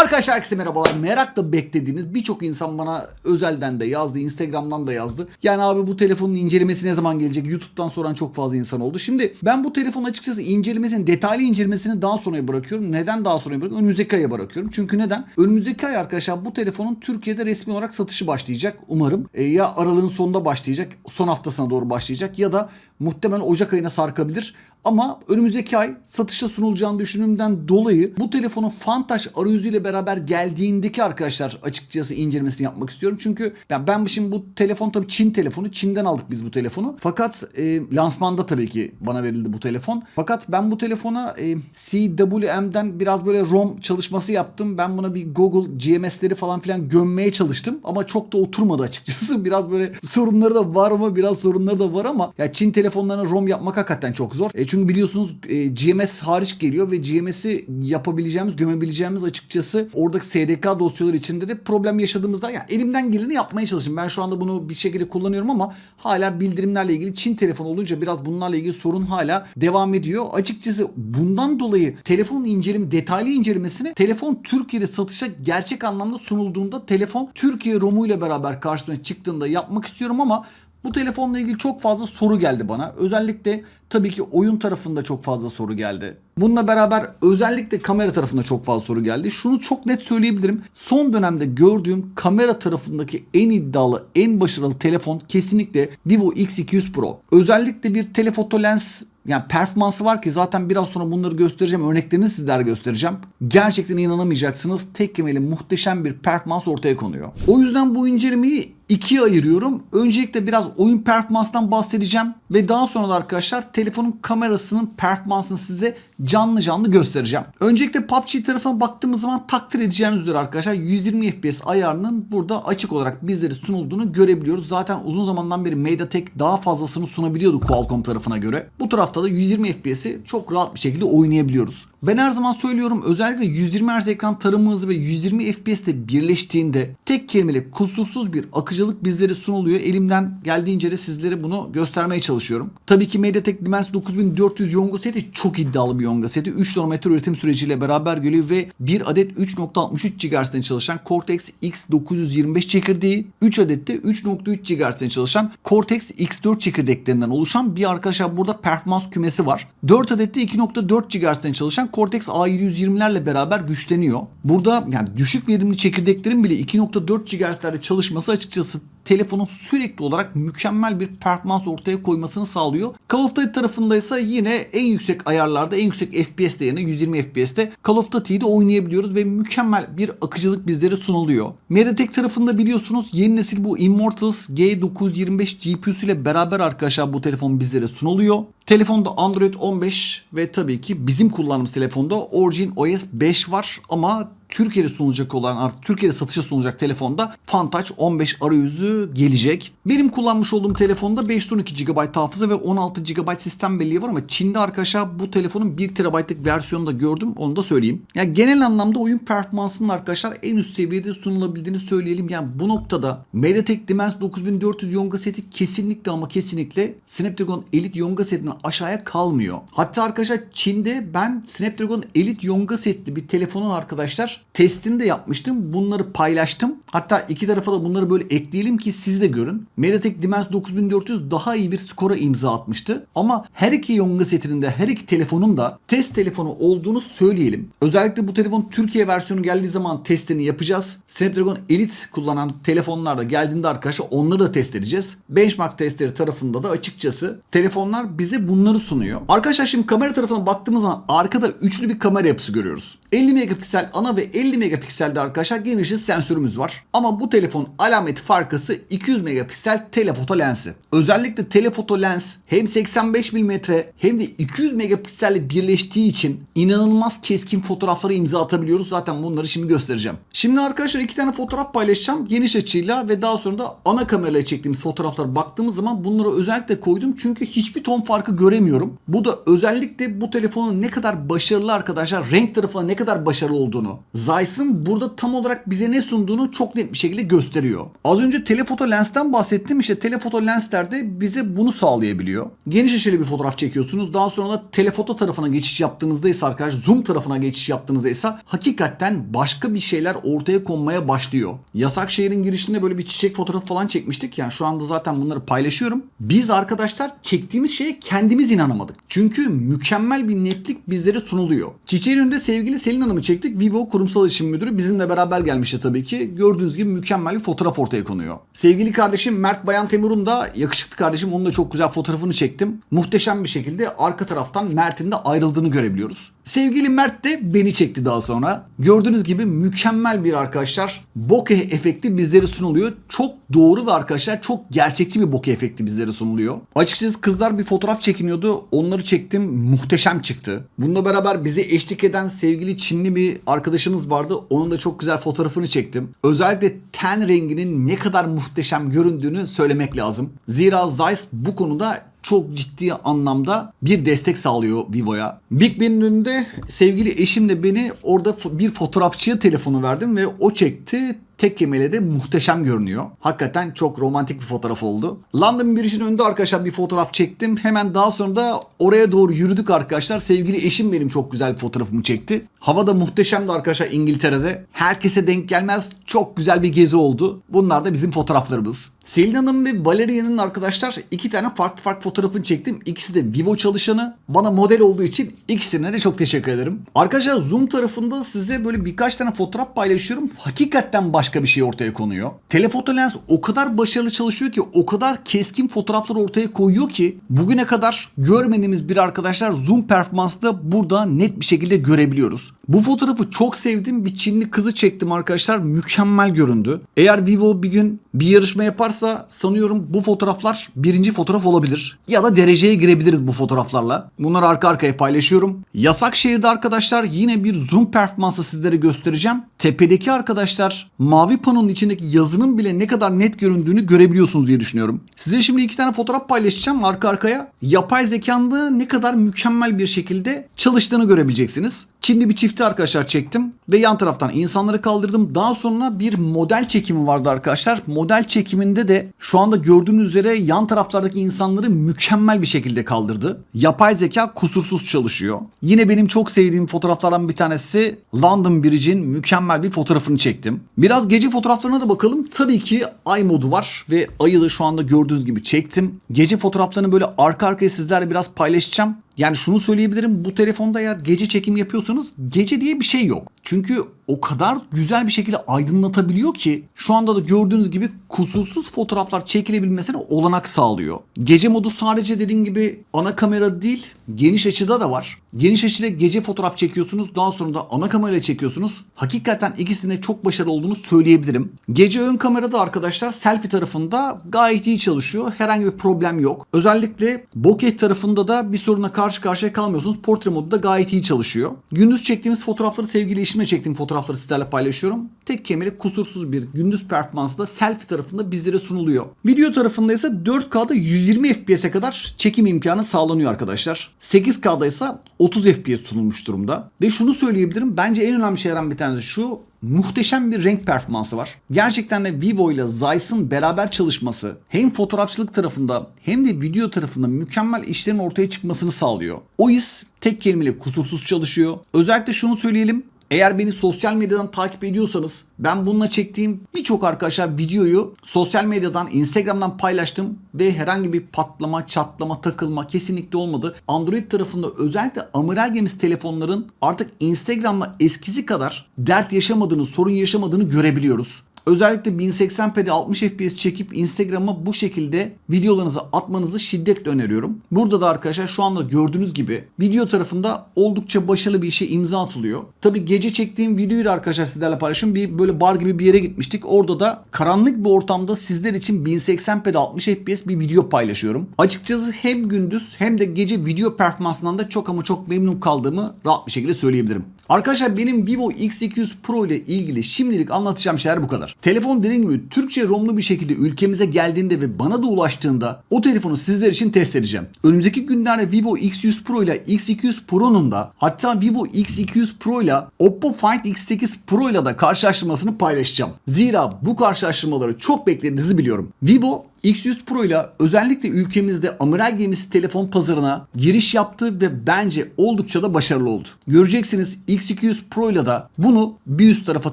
Arkadaşlar herkese merhabalar. Merakla beklediğiniz birçok insan bana özelden de yazdı, Instagram'dan da yazdı. Yani abi bu telefonun incelemesi ne zaman gelecek? YouTube'dan soran çok fazla insan oldu. Şimdi ben bu telefonun açıkçası incelemesini, detaylı incelemesini daha sonraya bırakıyorum. Neden daha sonraya bırakıyorum? Önümüzdeki aya bırakıyorum. Çünkü neden? Önümüzdeki ay arkadaşlar bu telefonun Türkiye'de resmi olarak satışı başlayacak umarım. E, ya aralığın sonunda başlayacak, son haftasına doğru başlayacak ya da muhtemelen Ocak ayına sarkabilir. Ama önümüzdeki ay satışa sunulacağını düşündüğümden dolayı bu telefonun Fantaş arayüzüyle beraber geldiğindeki arkadaşlar açıkçası incelemesini yapmak istiyorum. Çünkü ya ben şimdi bu telefon tabii Çin telefonu. Çin'den aldık biz bu telefonu. Fakat e, lansmanda tabii ki bana verildi bu telefon. Fakat ben bu telefona e, CWM'den biraz böyle ROM çalışması yaptım. Ben buna bir Google GMS'leri falan filan gömmeye çalıştım. Ama çok da oturmadı açıkçası. Biraz böyle sorunları da var ama biraz sorunları da var ama ya Çin telefonlarına ROM yapmak hakikaten çok zor. E, çünkü biliyorsunuz e, GMS hariç geliyor ve GMS'i yapabileceğimiz, gömebileceğimiz açıkçası oradaki SDK dosyaları içinde de problem yaşadığımızda ya elimden geleni yapmaya çalıştım. Ben şu anda bunu bir şekilde kullanıyorum ama hala bildirimlerle ilgili Çin telefonu olunca biraz bunlarla ilgili sorun hala devam ediyor. Açıkçası bundan dolayı telefon inceleme, detaylı incelemesini telefon Türkiye'de satışa gerçek anlamda sunulduğunda telefon Türkiye ROM'u ile beraber karşısına çıktığında yapmak istiyorum ama bu telefonla ilgili çok fazla soru geldi bana. Özellikle tabii ki oyun tarafında çok fazla soru geldi. Bununla beraber özellikle kamera tarafında çok fazla soru geldi. Şunu çok net söyleyebilirim. Son dönemde gördüğüm kamera tarafındaki en iddialı, en başarılı telefon kesinlikle Vivo X200 Pro. Özellikle bir telefoto lens yani performansı var ki zaten biraz sonra bunları göstereceğim. Örneklerini sizlere göstereceğim. Gerçekten inanamayacaksınız. Tek kemeli muhteşem bir performans ortaya konuyor. O yüzden bu incelemeyi ikiye ayırıyorum. Öncelikle biraz oyun performansından bahsedeceğim ve daha sonra da arkadaşlar telefonun kamerasının performansını size canlı canlı göstereceğim. Öncelikle PUBG tarafına baktığımız zaman takdir edeceğiniz üzere arkadaşlar 120 FPS ayarının burada açık olarak bizlere sunulduğunu görebiliyoruz. Zaten uzun zamandan beri MediaTek daha fazlasını sunabiliyordu Qualcomm tarafına göre. Bu tarafta da 120 FPS'i çok rahat bir şekilde oynayabiliyoruz. Ben her zaman söylüyorum özellikle 120 Hz ekran tarama hızı ve 120 FPS ile birleştiğinde tek kelimeyle kusursuz bir akıcılık bizlere sunuluyor. Elimden geldiğince de sizlere bunu göstermeye çalışıyorum. Tabii ki MediaTek Dimensity 9400 Yonga seti çok iddialı bir Yonga seti. 3 nanometre üretim süreciyle beraber geliyor ve bir adet 3.63 GHz'den çalışan Cortex X925 çekirdeği, 3 adet de 3.3 GHz'den çalışan Cortex X4 çekirdeklerinden oluşan bir arkadaşlar burada performans kümesi var. 4 adet de 2.4 GHz'den çalışan Cortex A720'lerle beraber güçleniyor. Burada yani düşük verimli çekirdeklerin bile 2.4 GHz'lerde çalışması açıkçası telefonun sürekli olarak mükemmel bir performans ortaya koymasını sağlıyor. Call of Duty tarafında ise yine en yüksek ayarlarda, en yüksek FPS değerine 120 FPS'te Call of Duty'yi de oynayabiliyoruz ve mükemmel bir akıcılık bizlere sunuluyor. Mediatek tarafında biliyorsunuz yeni nesil bu Immortals G925 GPU'su ile beraber arkadaşlar bu telefon bizlere sunuluyor. Telefonda Android 15 ve tabii ki bizim kullandığımız telefonda Origin OS 5 var ama Türkiye'de sunulacak olan artık Türkiye'de satışa sunulacak telefonda Fantouch 15 arayüzü gelecek. Benim kullanmış olduğum telefonda 512 GB hafıza ve 16 GB sistem belleği var ama Çin'de arkadaşlar bu telefonun 1 TB'lık versiyonu da gördüm onu da söyleyeyim. Yani genel anlamda oyun performansının arkadaşlar en üst seviyede sunulabildiğini söyleyelim. Yani bu noktada MediaTek Dimensity 9400 Yonga seti kesinlikle ama kesinlikle Snapdragon Elite Yonga setinden aşağıya kalmıyor. Hatta arkadaşlar Çin'de ben Snapdragon Elite Yonga setli bir telefonun arkadaşlar testini de yapmıştım. Bunları paylaştım. Hatta iki tarafa da bunları böyle ekleyelim ki siz de görün. MediaTek Dimensity 9400 daha iyi bir skora imza atmıştı. Ama her iki Yonga setinin de her iki telefonun da test telefonu olduğunu söyleyelim. Özellikle bu telefon Türkiye versiyonu geldiği zaman testini yapacağız. Snapdragon Elite kullanan telefonlar da geldiğinde arkadaşlar onları da test edeceğiz. Benchmark testleri tarafında da açıkçası telefonlar bize bunları sunuyor. Arkadaşlar şimdi kamera tarafına baktığımız zaman arkada üçlü bir kamera yapısı görüyoruz. 50 megapiksel ana ve 50 megapikselde arkadaşlar geniş ışık sensörümüz var. Ama bu telefon alameti farkası 200 megapiksel telefoto lensi. Özellikle telefoto lens hem 85 mm hem de 200 megapikselle birleştiği için inanılmaz keskin fotoğraflara imza atabiliyoruz. Zaten bunları şimdi göstereceğim. Şimdi arkadaşlar iki tane fotoğraf paylaşacağım. Geniş açıyla ve daha sonra da ana kamerayla çektiğimiz fotoğraflara baktığımız zaman bunları özellikle koydum. Çünkü hiçbir ton farkı farkı göremiyorum. Bu da özellikle bu telefonun ne kadar başarılı arkadaşlar renk tarafına ne kadar başarılı olduğunu. Zeiss'ın burada tam olarak bize ne sunduğunu çok net bir şekilde gösteriyor. Az önce telefoto lensten bahsettim. İşte telefoto lensler de bize bunu sağlayabiliyor. Geniş açılı bir fotoğraf çekiyorsunuz. Daha sonra da telefoto tarafına geçiş yaptığınızda ise arkadaş zoom tarafına geçiş yaptığınızda ise hakikaten başka bir şeyler ortaya konmaya başlıyor. Yasak şehrin girişinde böyle bir çiçek fotoğrafı falan çekmiştik. Yani şu anda zaten bunları paylaşıyorum. Biz arkadaşlar çektiğimiz şeye kendimiz inanamadık. Çünkü mükemmel bir netlik bizlere sunuluyor. Çiçeğin sevgili Selin Hanım'ı çektik. Vivo kurumsal iletişim müdürü bizimle beraber gelmişti tabii ki. Gördüğünüz gibi mükemmel bir fotoğraf ortaya konuyor. Sevgili kardeşim Mert Bayan Temur'un da yakışıklı kardeşim onun da çok güzel fotoğrafını çektim. Muhteşem bir şekilde arka taraftan Mert'in de ayrıldığını görebiliyoruz. Sevgili Mert de beni çekti daha sonra. Gördüğünüz gibi mükemmel bir arkadaşlar bokeh efekti bizlere sunuluyor. Çok doğru ve arkadaşlar çok gerçekçi bir bokeh efekti bizlere sunuluyor. Açıkçası kızlar bir fotoğraf çekiniyordu. Onları çektim. Muhteşem çıktı. Bununla beraber bizi eşlik eden sevgili Çinli bir arkadaşımız vardı. Onun da çok güzel fotoğrafını çektim. Özellikle ten renginin ne kadar muhteşem göründüğünü söylemek lazım. Zira Zeiss bu konuda çok ciddi anlamda bir destek sağlıyor Vivo'ya. Big Ben'in önünde sevgili eşimle beni orada bir fotoğrafçıya telefonu verdim ve o çekti. Tek kelimeyle de muhteşem görünüyor. Hakikaten çok romantik bir fotoğraf oldu. London Bridge'in önünde arkadaşlar bir fotoğraf çektim. Hemen daha sonra da oraya doğru yürüdük arkadaşlar. Sevgili eşim benim çok güzel bir fotoğrafımı çekti. Hava da muhteşemdi arkadaşlar İngiltere'de. Herkese denk gelmez. Çok güzel bir gezi oldu. Bunlar da bizim fotoğraflarımız. Selin Hanım ve Valeria'nın arkadaşlar iki tane farklı farklı fotoğrafını çektim. İkisi de Vivo çalışanı. Bana model olduğu için ikisine de çok teşekkür ederim. Arkadaşlar Zoom tarafında size böyle birkaç tane fotoğraf paylaşıyorum. Hakikaten başka bir şey ortaya konuyor. Telefoto lens o kadar başarılı çalışıyor ki o kadar keskin fotoğraflar ortaya koyuyor ki bugüne kadar görmediğimiz bir arkadaşlar zoom performansı da burada net bir şekilde görebiliyoruz. Bu fotoğrafı çok sevdim. Bir Çinli kızı çektim arkadaşlar. Mükemmel göründü. Eğer Vivo bir gün bir yarışma yaparsa sanıyorum bu fotoğraflar birinci fotoğraf olabilir. Ya da dereceye girebiliriz bu fotoğraflarla. Bunları arka arkaya paylaşıyorum. Yasak şehirde arkadaşlar yine bir zoom performansı sizlere göstereceğim. Tepedeki arkadaşlar mavi panonun içindeki yazının bile ne kadar net göründüğünü görebiliyorsunuz diye düşünüyorum. Size şimdi iki tane fotoğraf paylaşacağım arka arkaya. Yapay zekanın da ne kadar mükemmel bir şekilde çalıştığını görebileceksiniz. Çinli bir çifti arkadaşlar çektim ve yan taraftan insanları kaldırdım. Daha sonra bir model çekimi vardı arkadaşlar. Model çekiminde de şu anda gördüğünüz üzere yan taraflardaki insanları mükemmel bir şekilde kaldırdı. Yapay zeka kusursuz çalışıyor. Yine benim çok sevdiğim fotoğraflardan bir tanesi London Bridge'in mükemmel bir fotoğrafını çektim. Biraz gece fotoğraflarına da bakalım. Tabii ki ay modu var ve ayı da şu anda gördüğünüz gibi çektim. Gece fotoğraflarını böyle arka arkaya sizlerle biraz paylaşacağım. Yani şunu söyleyebilirim bu telefonda eğer gece çekim yapıyorsanız gece diye bir şey yok. Çünkü o kadar güzel bir şekilde aydınlatabiliyor ki şu anda da gördüğünüz gibi kusursuz fotoğraflar çekilebilmesine olanak sağlıyor. Gece modu sadece dediğim gibi ana kamera değil geniş açıda da var. Geniş açıyla gece fotoğraf çekiyorsunuz daha sonra da ana kamerayla çekiyorsunuz. Hakikaten ikisinde çok başarılı olduğunu söyleyebilirim. Gece ön kamerada arkadaşlar selfie tarafında gayet iyi çalışıyor. Herhangi bir problem yok. Özellikle bokeh tarafında da bir soruna karşı karşıya kalmıyorsunuz. Portre modu da gayet iyi çalışıyor. Gündüz çektiğimiz fotoğrafları sevgili eşimle çektiğim fotoğrafları sizlerle paylaşıyorum. Tek kemeri kusursuz bir gündüz performansla selfie tarafında bizlere sunuluyor. Video tarafında ise 4K'da 120 FPS'e kadar çekim imkanı sağlanıyor arkadaşlar. 8K'da ise 30 FPS sunulmuş durumda. Ve şunu söyleyebilirim. Bence en önemli şeylerden bir tanesi şu muhteşem bir renk performansı var. Gerçekten de Vivo ile Zeiss'ın beraber çalışması hem fotoğrafçılık tarafında hem de video tarafında mükemmel işlerin ortaya çıkmasını sağlıyor. O his tek kelimeyle kusursuz çalışıyor. Özellikle şunu söyleyelim. Eğer beni sosyal medyadan takip ediyorsanız ben bununla çektiğim birçok arkadaşlar videoyu sosyal medyadan Instagram'dan paylaştım ve herhangi bir patlama, çatlama, takılma kesinlikle olmadı. Android tarafında özellikle amiral gemisi telefonların artık Instagram'la eskisi kadar dert yaşamadığını, sorun yaşamadığını görebiliyoruz. Özellikle 1080p'de 60 fps çekip Instagram'a bu şekilde videolarınızı atmanızı şiddetle öneriyorum. Burada da arkadaşlar şu anda gördüğünüz gibi video tarafında oldukça başarılı bir işe imza atılıyor. Tabi gece çektiğim videoyu da arkadaşlar sizlerle paylaşıyorum. Bir böyle bar gibi bir yere gitmiştik. Orada da karanlık bir ortamda sizler için 1080p'de 60 fps bir video paylaşıyorum. Açıkçası hem gündüz hem de gece video performansından da çok ama çok memnun kaldığımı rahat bir şekilde söyleyebilirim. Arkadaşlar benim Vivo X200 Pro ile ilgili şimdilik anlatacağım şeyler bu kadar. Telefon dediğim gibi Türkçe ROM'lu bir şekilde ülkemize geldiğinde ve bana da ulaştığında o telefonu sizler için test edeceğim. Önümüzdeki günlerde Vivo X100 Pro ile X200 Pro'nun da hatta Vivo X200 Pro ile Oppo Find X8 Pro ile de karşılaştırmasını paylaşacağım. Zira bu karşılaştırmaları çok beklediğinizi biliyorum. Vivo X100 Pro ile özellikle ülkemizde amiral gemisi telefon pazarına giriş yaptı ve bence oldukça da başarılı oldu. Göreceksiniz X200 Pro ile de bunu bir üst tarafa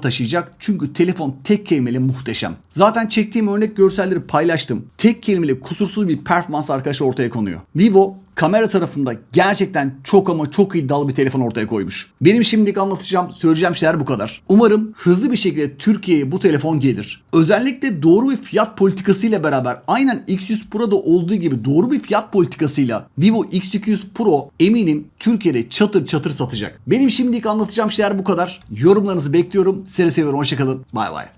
taşıyacak. Çünkü telefon tek kelimeyle muhteşem. Zaten çektiğim örnek görselleri paylaştım. Tek kelimeyle kusursuz bir performans arkadaşı ortaya konuyor. Vivo kamera tarafında gerçekten çok ama çok iddialı bir telefon ortaya koymuş. Benim şimdilik anlatacağım, söyleyeceğim şeyler bu kadar. Umarım hızlı bir şekilde Türkiye'ye bu telefon gelir. Özellikle doğru bir fiyat politikasıyla beraber aynen X100 Pro'da olduğu gibi doğru bir fiyat politikasıyla Vivo X200 Pro eminim Türkiye'de çatır çatır satacak. Benim şimdilik anlatacağım şeyler bu kadar. Yorumlarınızı bekliyorum. Sizi seviyorum. Hoşçakalın. Bay bay.